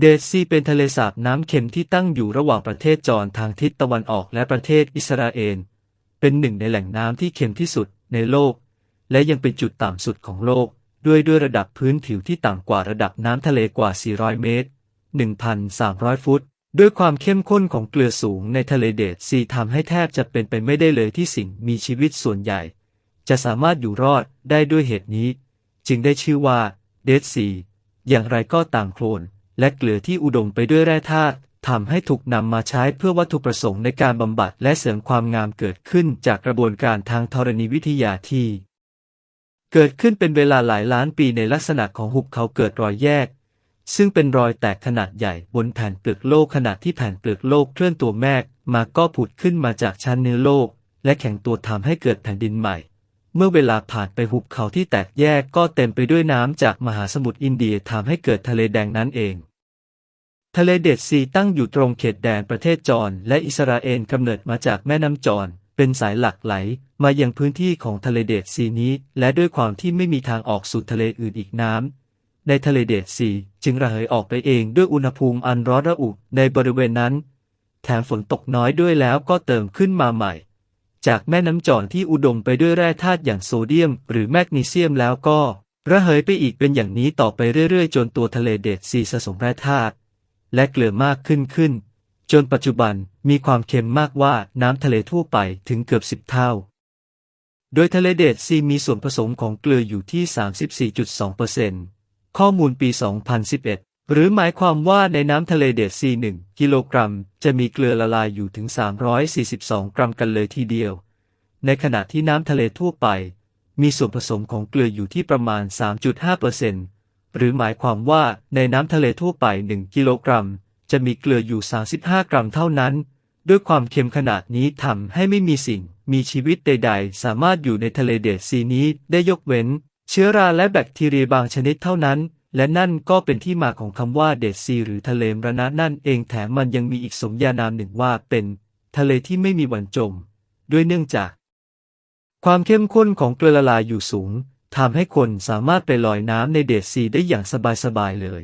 เดซีเป็นทะเลสาบน้ำเค็มที่ตั้งอยู่ระหว่างประเทศจอร์ทางทิศตะวันออกและประเทศอิสราเอล เป็นหนึ่งในแหล่งน้ำที่เค็มที่สุดในโลก และยังเป็นจุดต่ำสุดของโลก ด้วยด้วยระดับพื้นผิวที่ต่ำกว่าระดับน้ำทะเลกว่า 400 เมตร 1,300 ฟุต ด้วยความเข้มข้นของเกลือสูงในทะเลเดดซีทำให้แทบจะเป็นไปไม่ได้เลยที่สิ่งมีชีวิตส่วนใหญ่ จะสามารถอยู่รอดได้ด้วยเหตุนี้ จึงได้ชื่อว่าเดดซีอย่างไรก็ต่ามโคลน และเกลือที่อุดมไปด้วยแร่ธาตุทำให้ถูกนำมาใช้เพื่อวัตถุประสงค์ในการบำบัดและเสริมความงามเกิดขึ้นจากกระบวนการทางธรณีวิทยาที่ เกิดขึ้นเป็นเวลาหลายล้านปีในลักษณะของหุบเขาเกิดรอยแยก ซึ่งเป็นรอยแตกขนาดใหญ่บนแผ่นเปลือกโลกขณะที่แผ่นเปลือกโลกเคลื่อนตัวแมกมาก็ผุดขึ้นมาจากชั้นเนื้อโลก และแข็งตัวทำให้เกิดแผ่นดินใหม่ เมื่อเวลาผ่านไปหุบเขาที่แตกแยกก็เต็มไปด้วยน้ำจากมหาสมุทรอินเดียทำให้เกิดทะเลแดงนั้นเอง ทะเลเดดซีตั้งอยู่ตรงเขตแดนประเทศจอร์นและอิสราเอลกำเนิดมาจากแม่น้ำจอร์นเป็นสายหลักไหลมายังพื้นที่ของทะเลเดดซีนี้ และด้วยความที่ไม่มีทางออกสู่ทะเลอื่นอีกน้ำในทะเลเดดซีจึงระเหยออกไปเองด้วยอุณหภูมิอันร้อนระอุในบริเวณนั้น แถมฝนตกน้อยด้วยแล้วก็เติมขึ้นมาใหม่ จากแม่น้ำจอนที่อุดมไปด้วยแร่ธาตุอย่างโซเดียม หรือแมกนีเซียมแล้วก็ ระเหยไปอีกเป็นอย่างนี้ต่อไปเรื่อยๆ จนตัวทะเลเดดซีสะสมแร่ธาตุและเกลือมากขึ้นขึ้น จนปัจจุบันมีความเค็มมากว่าน้ำทะเลทั่วไปถึงเกือบสิบเท่า โดยทะเลเดดซีมีส่วนผสมของเกลืออยู่ที่ 34.2%ข้อมูลปี 2011 หรือหมายความว่าในน้ำทะเลเดดซี1กิโลกรัม จะมีเกลือละลายอยู่ถึง 342 กรัมกันเลยทีเดียว ในขณะที่น้ำทะเลทั่วไป มีส่วนผสมของเกลืออยู่ที่ประมาณ 3.5%หรือหมายความว่าในน้ำทะเลทั่วไป 1 กิโลกรัม จะมีเกลืออยู่ 35 กรัมเท่านั้น ด้วยความเค็มขนาดนี้ทำให้ไม่มีสิ่ง มีชีวิตใด ๆ สามารถอยู่ในทะเลเดดซีนี้ได้ยกเว้น เชื้อราและแบคทีเรียบางชนิดเท่านั้น และนั่นก็เป็นที่มาของคำว่าเดซีหรือทะเลมรณะนั่นเองแถมมันยังมีอีกสมญานามหนึ่งว่าเป็นทะเลที่ไม่มีวันจม ด้วยเนื่องจาก ความเข้มข้นของเกลือละลายอยู่สูงทำให้คนสามารถไปลอยน้ำในเดดซีได้อย่างสบายๆเลย